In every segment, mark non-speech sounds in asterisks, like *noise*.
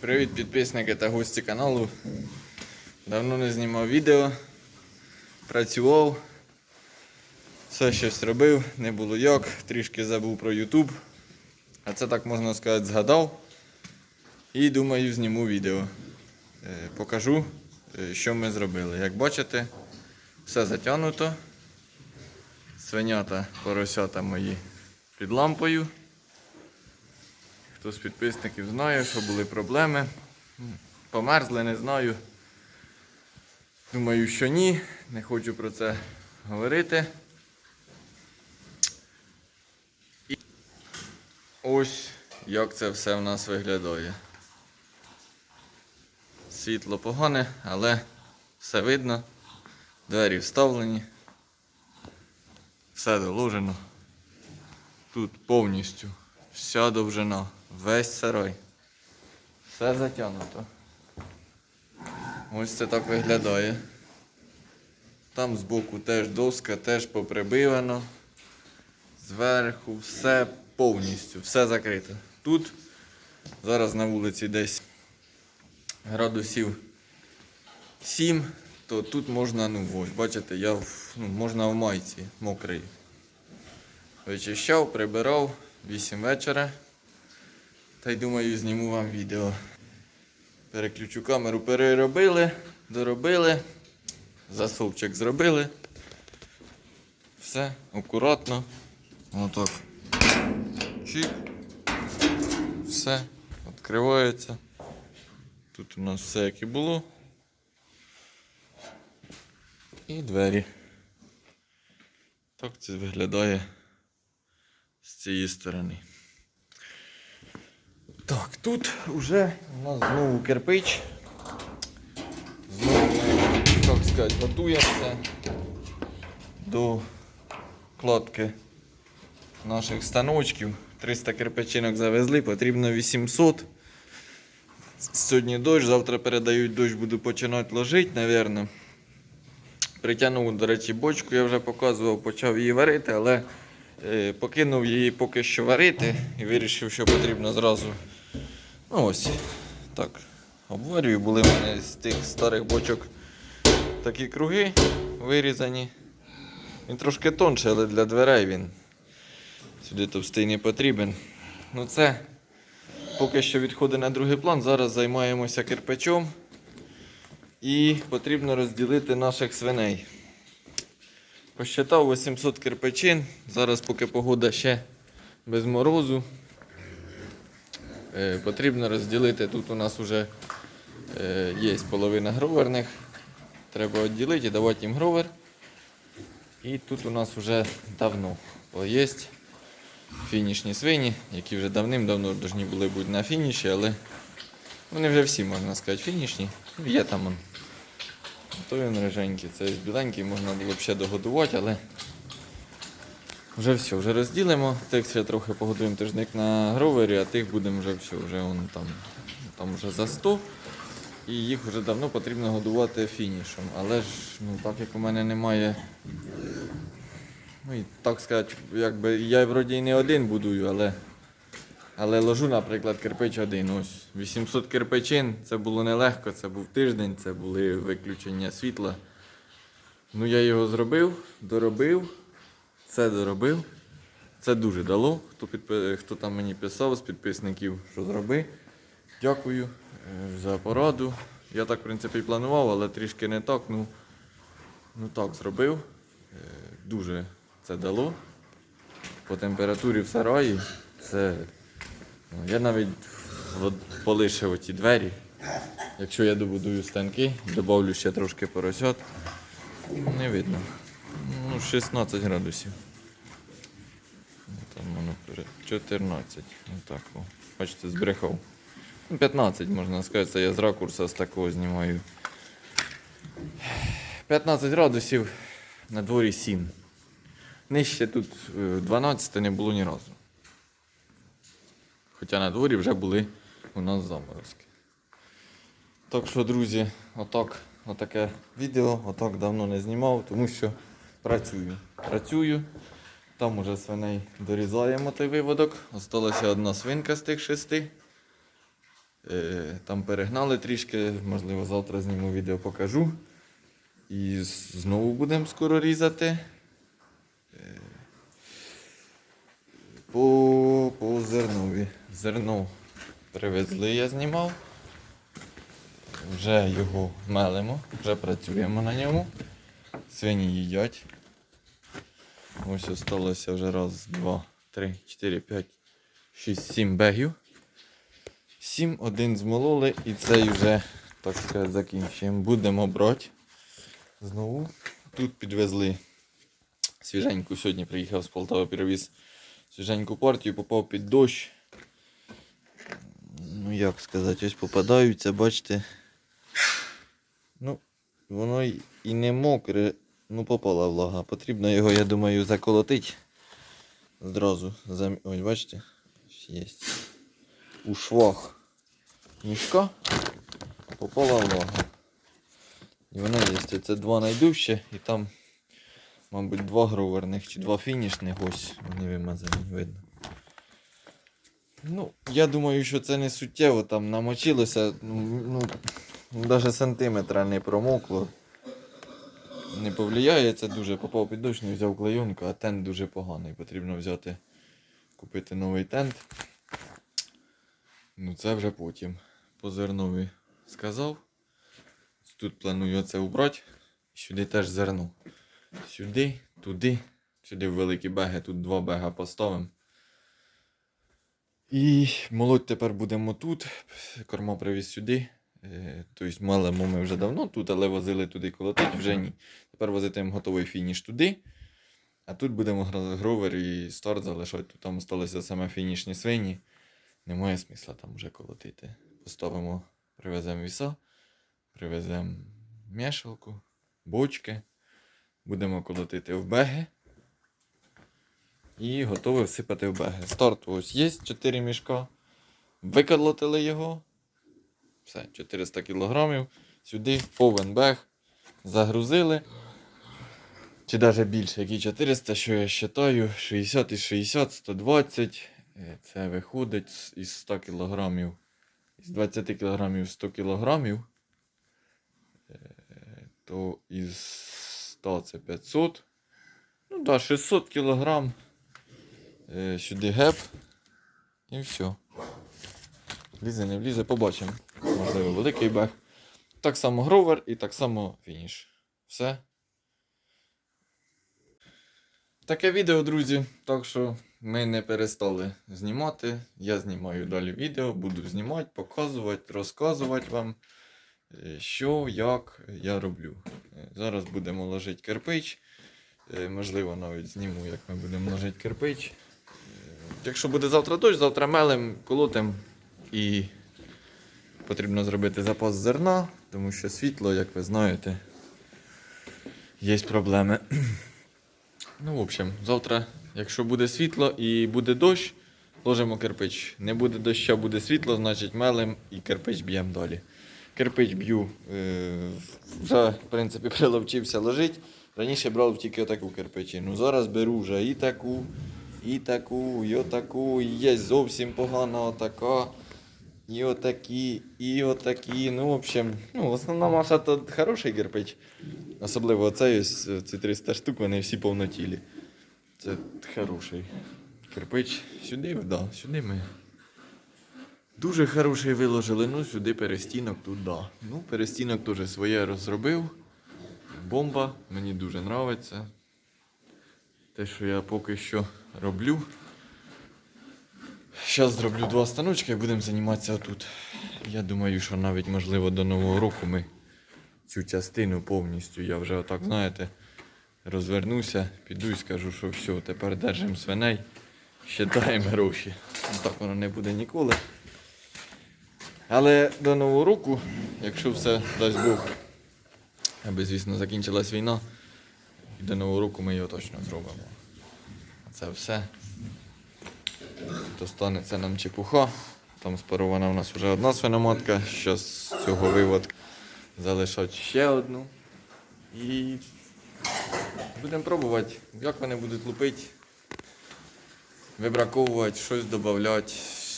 Привіт підписники та гості каналу. Давно не знімав відео. Працював. Все щось робив, не було як, трішки забув про YouTube. А це так можна сказати, згадав. І думаю, зніму відео. Е, Покажу, е, що ми зробили. Як бачите, все затягнуто. Свинята, поросята мої під лампою. Хто з підписників знає, що були проблеми. Померзли, не знаю. Думаю, що ні. Не хочу про це говорити. І ось як це все в нас виглядає. Світло погане, але все видно. Двері вставлені. Все доложено. Тут повністю вся довжина, весь сарай. Все затягнуто. Ось це так виглядає. Там збоку теж доска, теж поприбивано. Зверху все повністю, все закрито. Тут зараз на вулиці десь градусів 7, то тут можна, ну ось, бачите, я ну, можна в майці мокрий. Вичищав, прибирав 8 вечора. Та й думаю, зніму вам відео. Переключу камеру, переробили, доробили, засовчик зробили. Все, акуратно. Отак. Чик. Все, відкривається. Тут у нас все як і було. І двері. Так це виглядає з цієї сторони. Так, тут вже у нас знову кирпич. Знову ми, сказати, готуємося до кладки наших станочків. 300 кирпичинок завезли, потрібно 800. Сьогодні дощ, завтра передають дощ, буду починати ложити, напевно. Притягнув, до речі, бочку, я вже показував, почав її варити, але е, покинув її поки що варити і вирішив, що потрібно зразу. Ну ось, так, обварюю. Були в мене з тих старих бочок такі круги вирізані. Він трошки тонший, але для дверей він сюди товстий не потрібен. Ну це поки що відходить на другий план. Зараз займаємося кирпичом. І потрібно розділити наших свиней. Посчитав 800 кирпичин. Зараз, поки погода ще без морозу, потрібно розділити. Тут у нас вже е, є половина гроверних. Треба відділити і давати їм гровер. І тут у нас вже давно є фінішні свині, які вже давним-давно повинні були бути на фініші, але вони вже всі, можна сказати, фінішні. Є там он. Той він риженький, це біленький, можна було б ще догодувати, але вже все, вже розділимо. Тих ще трохи погодуємо тижник на гровері, а тих будемо вже все, вже он там, там вже за 100. І їх вже давно потрібно годувати фінішем. Але ж, ну так як у мене немає. Ну і так сказати, якби я вроді не один будую, але. Але ложу, наприклад, кирпич один. Ось 800 кирпичин, це було нелегко, це був тиждень, це були виключення світла. Ну я його зробив, доробив, це доробив. Це дуже дало. Хто, підпи... Хто там мені писав з підписників, що зроби. Дякую е, за пораду. Я так, в принципі, і планував, але трішки не так. Ну, ну так зробив. Е, Дуже це дало. По температурі в сараї це Ну, Я навіть полишив оті двері. Якщо я добудую станки, додавлю ще трошки поросят. Не видно. Ну, 16 градусів. Ну, Там воно перед 14. Отак. о. Бачите, збрехав. Ну, 15 можна сказати, це я з ракурса з такого знімаю. 15 градусів на дворі 7. Нижче тут е, 12 не було ні разу. Хоча на дворі вже були у нас заморозки. Так що, друзі, отак, отаке відео, отак давно не знімав, тому що працюю. Працюю. Там уже свиней дорізаємо той виводок. Осталася одна свинка з тих шести. Е, Там перегнали трішки, можливо, завтра зніму відео покажу. І знову будемо скоро різати. Е, По, по зернові. Зерно привезли, я знімав. Вже його мелимо, вже працюємо на ньому. Свині їдять. Ось осталося вже раз, два, три, чотири, п'ять, шість, сім бегів. Сім, один змололи і цей вже, так сказати, закінчуємо. Будемо брати. Знову. Тут підвезли свіженьку. Сьогодні приїхав з Полтави, перевіз свіженьку партію, попав під дощ. Ну як сказати, ось попадаються, бачите. Ну, воно і не мокре, ну попала влага. Потрібно його, я думаю, заколотити. Зразу. Зам... Ось, бачите? Є. У швах мішка попала влага. І воно є. Це два найдужче і там, мабуть, два гроверних чи два фінішних. Ось вони вимазані, видно. Ну, я думаю, що це не суттєво там намочилося. Ну, ну навіть сантиметра не промокло. Не повлияє, це дуже попав під дощ, не взяв клейонку, а тент дуже поганий. Потрібно взяти, купити новий тент. Ну це вже потім. По зернові сказав. Тут планую це убрати. Сюди теж зерно. Сюди, туди, сюди в великі беги, тут два бега поставимо. І молоть тепер будемо тут. Корма привіз сюди. Е, Тобто малимо ми вже давно тут, але возили туди колотить, вже ні. Тепер возитимемо готовий фініш туди. А тут будемо гра- гровер і старт залишати. Тут там залишилися саме фінішні свині. Немає смисла там вже колотити. Поставимо, привеземо віса, привеземо мішалку, бочки. Будемо колотити в беги. І готові всипати в беги. Старт ось є 4 мішка. Виколотили його. Все, 400 кг. Сюди повен бег. Загрузили. Чи навіть більше, які 400, що я вважаю, 60 із 60, 120. Е, Це виходить із 100 кг. Із 20 кг 100 кг. То із 100 це 500. Ну да, 600 кг. Е, Сюди геп. І все. Влізе, не влізе, побачимо. Можливо, великий бег. Так само гровер і так само фініш. Все. Таке відео, друзі. Так що ми не перестали знімати. Я знімаю далі відео, буду знімати, показувати, розказувати вам, е, що, як я роблю. Е, Зараз будемо ложити кирпич. Е, Можливо, навіть зніму, як ми будемо ложити кирпич. Якщо буде завтра дощ, завтра мелем, колотим і потрібно зробити запас зерна, тому що світло, як ви знаєте, є проблеми. *clears throat* Ну, в общем, завтра, якщо буде світло і буде дощ, ложимо кирпич. Не буде доща, буде світло, значить мелем і кирпич б'ємо далі. Кирпич б'ю, е, вже, в принципі, *laughs* приловчився ложити. Раніше брав тільки отаку кирпичину. Зараз беру вже і таку, і таку, і отаку, і є зовсім погана отака. І отакі, і отакі. Ну, в общем, ну, основна маса то хороший кирпич. Особливо оцей ось ці 300 штук, вони всі повнотілі. Це хороший кирпич. Сюди, да, сюди ми. Дуже хороший виложили. Ну, сюди перестінок, тут да. Ну, перестінок теж своє розробив. Бомба, мені дуже подобається. Те, що я поки що роблю. Зараз зроблю два станочки і будемо займатися тут. Я думаю, що навіть можливо до Нового року ми цю частину повністю, я вже отак, знаєте, розвернуся, піду і скажу, що все, тепер держимо свиней, считаємо гроші. Ну, Так воно не буде ніколи. Але до Нового року, якщо все дасть Бог, аби, звісно, закінчилась війна, і до Нового року ми його точно зробимо. Це все. То станеться нам чепуха. Там спарована у нас вже одна свиноматка. Що з цього виводка залишать ще одну. І будемо пробувати, як вони будуть лупити, вибраковувати, щось додати.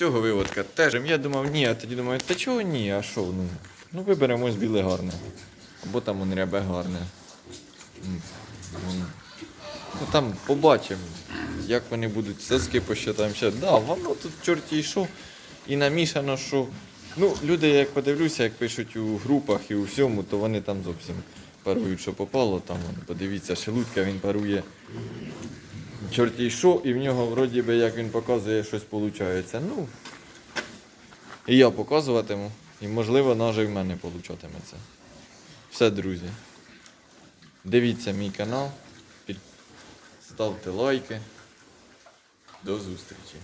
цього виводка теж. Я думав, ні, а тоді думаю, та чого ні, а що? Ну, ну виберемо біле гарне. Або там он рябе гарне. М. Ну там побачимо, як вони будуть соски посчитаємо ще. Да, воно тут чорті й що. І намішано, що. Ну, люди, як подивлюся, як пишуть у групах і у всьому, то вони там зовсім парують, що попало. Там, подивіться, шелудка він парує чорті що, і в нього вроді би, як він показує, щось виходить. Ну, і я показуватиму, і можливо, навіть в мене получатиметься. Все, друзі. Дивіться мій канал, ставте лайки. До зустрічі.